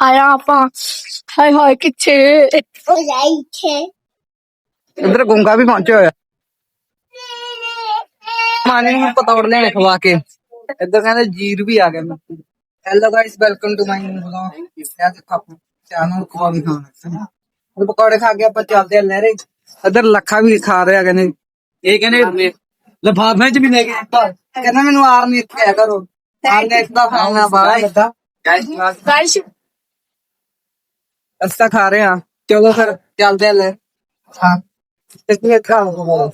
ਆਇਆ ਆਪਾਂ। ਹਾਏ ਹਾਏ ਕਿੱਥੇ? ਉਹ ਜਾਈਛੇ ਇੱਧਰ ਗੁੰਗਾ ਵੀ ਪਹੁੰਚਿਆ ਹੋਇਆ। ਮਾਨੇ ਨੂੰ ਪਤੌੜ ਲੈਣੇ ਖਵਾ ਕੇ। ਇੱਧਰ ਕਹਿੰਦੇ ਜੀਰ ਵੀ ਆ ਗਿਆ hello guys welcome to my new vlog ਇਹ ਤੇ ਖਾਪ ਚੈਨਲ ਖਵਾ ਵੀ ਖਾਣਾ। ਹੁਣ ਪਕੌੜੇ ਖਾ ਕੇ ਆਪਾਂ ਚੱਲਦੇ ਆ ਲਹਿਰੇ। ਇੱਧਰ ਲੱਖਾ ਵੀ ਖਾ ਰਿਹਾ ਕਹਿੰਦੇ। ਇਹ ਕਹਿੰਦੇ ਲਫਾਫੇ ਚ ਵੀ ਲੈ ਕੇ ਦਿੱਤਾ। ਕਹਿੰਦਾ ਮੈਨੂੰ ਆਰ ਨਹੀਂ ਇੱਥੇ ਕਰੋ। ਆਰ ਨੇ ਇਸਦਾ ਖਾਣਾ ਇੱਦਾਂ ਗਾਇਸ ਗਾਇਸ ਅਸਤਾ ਖਾ ਰਹੇ ਆ ਚਲੋ ਫਿਰ ਚੱਲਦੇ ਆ ਲੈ। ਹਾਂ। ਇਸਨੇ ਖਾ ਲਓ।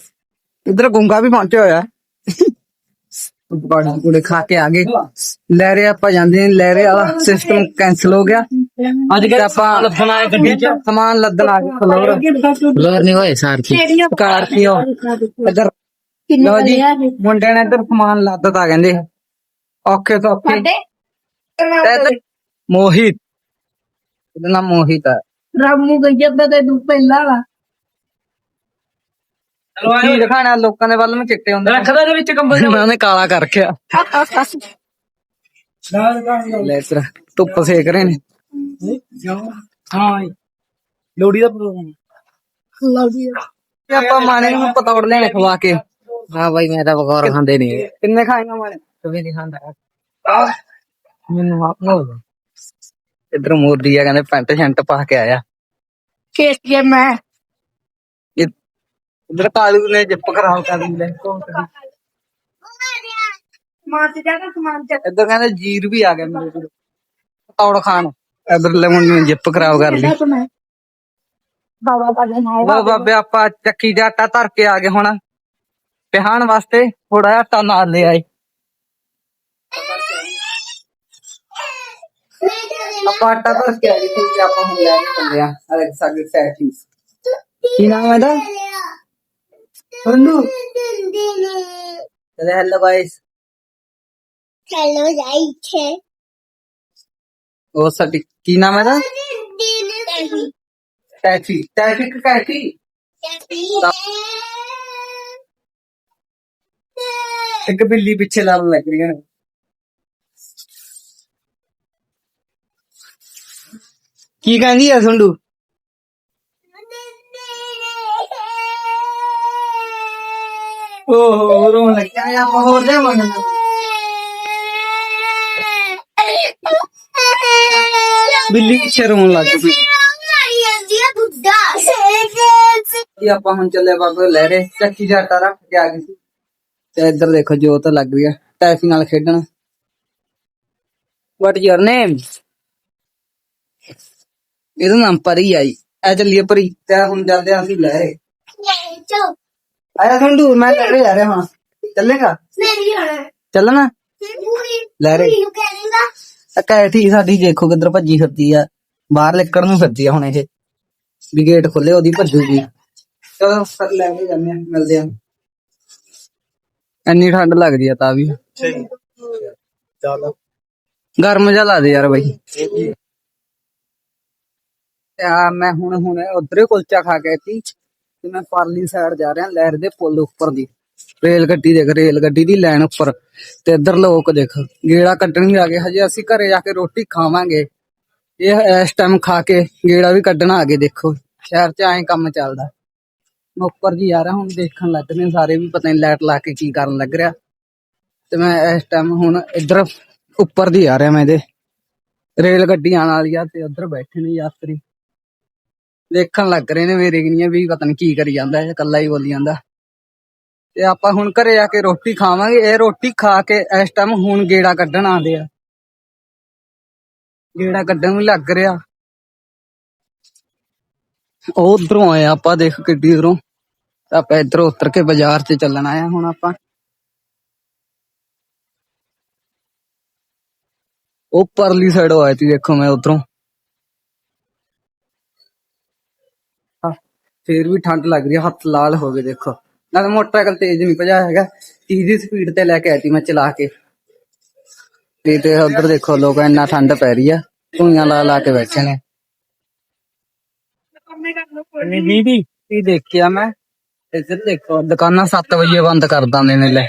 ਇਧਰ ਗੁੰਗਾ ਵੀ ਪਹੁੰਚਿਆ ਹੋਇਆ। ਪਕੌੜੇ ਪਕੌੜੇ ਖਾ ਕੇ ਆ ਗਏ। ਲੈ ਰਹੇ ਆਪਾਂ ਜਾਂਦੇ ਨੇ ਲੈ ਰਹੇ ਵਾਲਾ ਸਿਸਟਮ ਕੈਨਸਲ ਹੋ ਗਿਆ। ਅੱਜ ਕੱਲ ਆਪਾਂ ਲੱਦਣਾ ਹੈ ਗੱਡੀ ਚ? ਸਮਾਨ ਲੱਦਣ ਆ ਗਏ ਫਲੋਰ। ਫਲੋਰ ਨਹੀਂ ਹੋਏ ਸਾਰਥੀ ਸਕਾਰਪੀਓ ਇਧਰ। ਲੋ ਜੀ ਮੁੰਡੇ ਨੇ ਇੱਧਰ ਸਮਾਨ ਲੱਦਦਾ ਕਹਿੰਦੇ। ਔਖੇ ਤੋਂ ਔਖੇ। ਮੋਹਿਤ। ਇਹਦਾ ਨਾਮ ਮੋਹਿਤ ਹੈ ਰਾਮੂ ਗਈਆ ਤੇ ਤੂੰ ਪਹਿਲਾਂ ਵਾ ਕੀ ਦਿਖਾਣਾ ਲੋਕਾਂ ਦੇ ਵੱਲ ਨੂੰ ਚਿੱਟੇ ਹੁੰਦੇ ਰੱਖਦਾ ਦੇ ਵਿੱਚ ਕੰਬਲ ਮੈਂ ਉਹਨੇ ਕਾਲਾ ਕਰ ਰੱਖਿਆ। ਲੈ ਤਰ ਧੁੱਪ ਸੇਕ ਰਹੇ ਨੇ। ਹਾਂ ਲੋੜੀ ਦਾ ਤੇ ਆਪਾਂ ਮਾਨੇ ਨੂੰ ਪਤੌੜ ਲੈਣੇ ਖਵਾ ਕੇ। ਹਾਂ ਬਾਈ ਮੈਂ ਤਾਂ ਬਗੌਰ ਖਾਂਦੇ ਨਹੀਂ ਕਿੰਨੇ ਖਾਏਗਾ ਮਾਨੇ ਕਦੇ ਨਹੀਂ ਖਾਂਦਾ। ਮੈਨੂੰ ਆਪ ਨੂੰ ਇਧਰ ਮੋਦੀ ਆ ਕਹਿੰਦੇ ਪੈਂਟ ਸ਼ੈਂਟ ਪਾ ਕੇ ਆਇਆ। ਕੇਸ ਕੇ ਮੈਂ? ਇਧਰ ਕਾਲੂ ਨੇ ਜਿੱਪ ਖਰਾਬ ਕਰ ਲਈ ਮਾਰ ਤੇ ਜਾ ਕੇ ਸਮਾਨ ਚੱਕ। ਇਧਰ ਕਹਿੰਦੇ ਜੀਰ ਵੀ ਆ ਗਿਆ ਮੇਰੇ ਕੋਲ ਪਤੌੜ ਖਾਣ। ਇਧਰ ਲੈਮਨ ਨੇ ਜਿੱਪ ਖਰਾਬ ਕਰ ਲਈ ਮੈਂ ਬਾਬਾ ਦਾ ਲੋ ਬਾਬੇ ਆਪਾਂ ਚੱਕੀ ਦਾ ਆਟਾ ਧਰ ਕੇ ਆ ਗਏ ਹੁਣ। ਪਿਹਾਣ ਵਾਸਤੇ ਥੋੜਾ ਜਿਹਾ ਆਟਾ ਨਾਲ ਲੈ ਆਏ। ਆਪਾਂ ਆਟਾ ਧਰ ਕੇ ਆ ਗਏ ਹੈ ਆਪਾਂ ਹੁਣ ਲੈ ਕੇ ਚੱਲਦੇ ਆ ਅਲੱਗ ਸਾਗੇ ਸੈਟਿੰਗ ਕੀ ਨਾਮ ਹੈ ਇਹਦਾ? ਹੰਨੂ ਚਲੇ ਹੈਲੋ ਗਾਇਸ ਚਲੋ ਜਾਈਛੇ ਉਹ ਸਾਡੀ ਕੀ ਨਾਮ ਹੈ ਇਹਦਾ? ਟੈਫੀ ਟੈਫਿਕ ਕੈਫੀ ਇੱਕ ਬਿੱਲੀ ਪਿੱਛੇ ਲਾਲ ਲੱਗ ਰਹੀ ਹੈ ਕੀ ਕਹਿੰਦੀ ਆ ਸੰਡੂ? ਓਹ, ਰੋਣ ਲੱਗਿਆ ਆਪਾਂ ਹੋਰ ਲਿਆਵਾਂਗੇ ਬਿੱਲੀ ਪਿੱਛੇ ਰੋਣ ਲੱਗ ਪਈ। ਇਹ ਆਪਾਂ ਹੁਣ ਚੱਲੇ ਬਾਬੇ ਲੈ ਰਹੇ ਚੱਕੀ ਜਾਟਾ ਰੱਖ ਕੇ ਆ ਗਈ ਸੀ। ਤੇ ਇੱਧਰ ਦੇਖੋ, ਜੋਤ ਲੱਗ ਰਹੀ ਹੈ ਟੈਫੀ ਨਾਲ ਖੇਡਣ। ਵਾਟ ਯੂਰ ਨੇਮ ਇਹਦਾ ਨਾਮ ਪਰੀ ਆਈ। ਐ ਚੱਲੀਏ ਪਰੀ ਤੇ ਹੁਣ ਜਾਂਦੇ ਆ ਅਸੀਂ ਲੈ ਰਹੇ ਆਇਆ ਸੰਡੂ ਮੈਂ ਲੈ ਰਹੇ ਜਾ ਰਿਹਾ ਹਾਂ। ਚੱਲੇਗਾ? ਚੱਲਣਾ? ਲੈ ਰਹੇ ਕੈਠੀ ਸਾਡੀ ਦੇਖੋ ਕਿੱਧਰ ਭੱਜੀ ਫਿਰਦੀ ਆ। ਬਾਹਰ ਨਿਕਲਣ ਨੂੰ ਫਿਰਦੀ ਆ ਹੁਣ ਇਹ। ਵੀ ਗੇਟ ਖੁੱਲੇ ਉਹਦੀ ਭੱਜੂਗੀ। ਚਲੋ ਫਿਰ ਲੈ ਕੇ ਜਾਂਦੇ ਆ ਮਿਲਦੇ ਆ ਇੰਨੀ ਠੰਡ ਲੱਗਦੀ ਆ ਤਾਂ ਵੀ। ਚਲੋ। ਗਰਮ ਜਿਹਾ ਲਾ ਦੇ ਯਾਰ ਬਾਈ। ਆ, ਮੈਂ ਹੁਣ ਹੁਣ ਉਧਰੇ ਕੁਲਚਾ ਖਾ ਕੇ ਸੀ ਤੇ ਮੈਂ ਪਰਲੀ ਸਾਈਡ ਜਾ ਰਿਹਾ ਲਹਿਰ ਦੇ ਪੁਲ ਉੱਪਰ ਦੀ। ਰੇਲ ਗੱਡੀ ਦੇਖ, ਰੇਲ ਗੱਡੀ ਦੀ ਲਾਈਨ ਉੱਪਰ। ਤੇ ਇੱਧਰ ਲੋਕ ਦੇਖ, ਗੇੜਾ ਕੱਢਣ ਵੀ ਆ ਗਏ। ਹਜੇ ਅਸੀਂ ਘਰੇ ਜਾ ਕੇ ਰੋਟੀ ਖਾਵਾਂਗੇ। ਇਹ, ਇਸ ਟਾਈਮ ਖਾ ਕੇ ਗੇੜਾ ਵੀ ਕੱਢਣਾ ਆ ਗਏ ਦੇਖੋ। ਸ਼ਹਿਰ 'ਚ ਐਂ ਕੰਮ ਚੱਲਦਾ। ਮੈਂ ਉੱਪਰ ਜੀ ਆ ਰਿਹਾ, ਹੁਣ ਦੇਖਣ ਲੱਗ ਨੇ ਸਾਰੇ ਵੀ, ਪਤਾ ਨਹੀਂ ਲਾਈਟ ਲਾ ਕੇ ਕੀ ਕਰਨ ਲੱਗ ਰਿਹਾ। ਤੇ ਮੈਂ ਇਸ ਟਾਈਮ ਹੁਣ ਇੱਧਰ ਉੱਪਰ ਦੀ ਆ ਰਿਹਾ ਮੈਂ ਇਹਦੇ। ਰੇਲ ਗੱਡੀ ਆਉਣ ਵਾਲੀ ਆ ਤੇ ਉੱਧਰ ਬੈਠੇ ਨੇ ਯਾਤਰੀ। ਦੇਖਣ ਲੱਗ ਰਹੇ ਨੇ ਮੇਰੇ ਕਿਨੀਆਂ ਵੀ, ਪਤਾ ਨਹੀਂ ਕੀ ਕਰੀ ਜਾਂਦਾ ਇਹ, ਇਕੱਲਾ ਹੀ ਬੋਲੀ ਜਾਂਦਾ। ਤੇ ਆਪਾਂ ਹੁਣ ਘਰੇ ਆ ਕੇ ਰੋਟੀ ਖਾਵਾਂਗੇ, ਇਹ ਰੋਟੀ ਖਾ ਕੇ ਇਸ ਟਾਈਮ ਹੁਣ ਗੇੜਾ ਕੱਢਣ ਆਂਦੇ ਆ। ਗੇੜਾ ਕੱਢਣ ਵੀ ਲੱਗ ਰਿਹਾ। ਉਹ ਉਧਰੋਂ ਆਏ ਆਪਾਂ ਦੇਖ ਕਿੱਡੀ ਦੂਰੋਂ। ਆਪਾਂ ਇੱਧਰੋਂ ਉਤਰ ਕੇ ਬਾਜ਼ਾਰ 'ਚ ਚੱਲਣ ਆਇਆ ਹੁਣ ਆਪਾਂ। ਉਹ ਪਰਲੀ ਸਾਈਡ ਆਇਆ ਸੀ, ਦੇਖੋ ਮੈਂ ਉਧਰੋਂ। ਫੇਰ ਵੀ ਠੰਡ ਲੱਗ ਰਹੀ ਹੈ ਹੱਥ ਲਾਲ ਹੋ ਗਏ ਦੇਖੋ। ਨਾਲ ਮੋਟਰਸਾਈਕਲ ਤੇਜ਼ ਨਹੀਂ ਭਜਾ ਹੈਗਾ 30 ਦੀ ਸਪੀਡ ਤੇ ਲੈ ਕੇ ਆਈ ਮੈਂ ਚਲਾ ਕੇ। ਤੇ ਤੇ ਉਧਰ ਦੇਖੋ ਲੋਕ ਇੰਨਾ ਠੰਡ ਪੈ ਰਹੀ ਆ ਧੂਈਆਂ ਲਾ ਲਾ ਕੇ ਬੈਠੇ ਨੇ। ਨਹੀਂ ਦੀਦੀ ਕੀ ਦੇਖਿਆ ਮੈਂ ਇੱਧਰ ਦੇਖੋ ਦੁਕਾਨਾਂ 7 ਵਜੇ ਬੰਦ ਕਰ ਦਿੰਦੇ ਨੇ ਲੈ।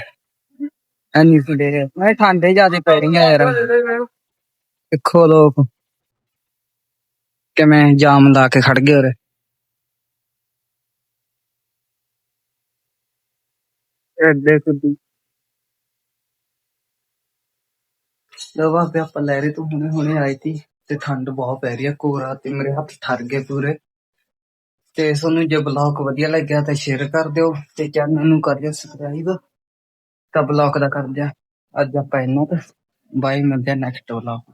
ਐਨੀ ਫੜੇ ਮੈਂ ਠੰਡੇ ਜਿਆਦੇ ਪੈ ਰਹੀਆਂ ਯਾਰ। ਦੇਖੋ ਲੋਕ ਕਿਵੇਂ ਜਾਮ ਲਾ ਕੇ ਖੜ ਗਏ ਉਰੇ। ਐਡੇ ਕੁੱਦੀ ਲੋ ਬਾਬੇ, ਆਪਾਂ ਲਹਿਰੇ ਤੋਂ ਹੁਣੇ ਹੁਣੇ ਆਏ ਤੀ ਤੇ ਠੰਡ ਬਹੁਤ ਪੈ ਰਹੀ ਹੈ ਕੋਰਾ ਤੇ ਮੇਰੇ ਹੱਥ ਠਰ ਗਏ ਪੂਰੇ। ਤੇ ਤੁਹਾਨੂੰ ਜੇ ਬਲੌਗ ਵਧੀਆ ਲੱਗਿਆ ਤਾਂ ਸ਼ੇਅਰ ਕਰ ਦਿਓ ਤੇ ਚੈਨਲ ਨੂੰ ਕਰ ਦਿਓ ਸਬਸਕ੍ਰਾਈਬ ਤਾਂ ਬਲੌਗ ਦਾ ਕਰ ਦਿਆ। ਅੱਜ ਆਪਾਂ ਇਹਨਾਂ ਤੇ ਬਾਈ ਮਿਲਦੇ ਆ ਨੈਕਸਟ ਬਲੌਗ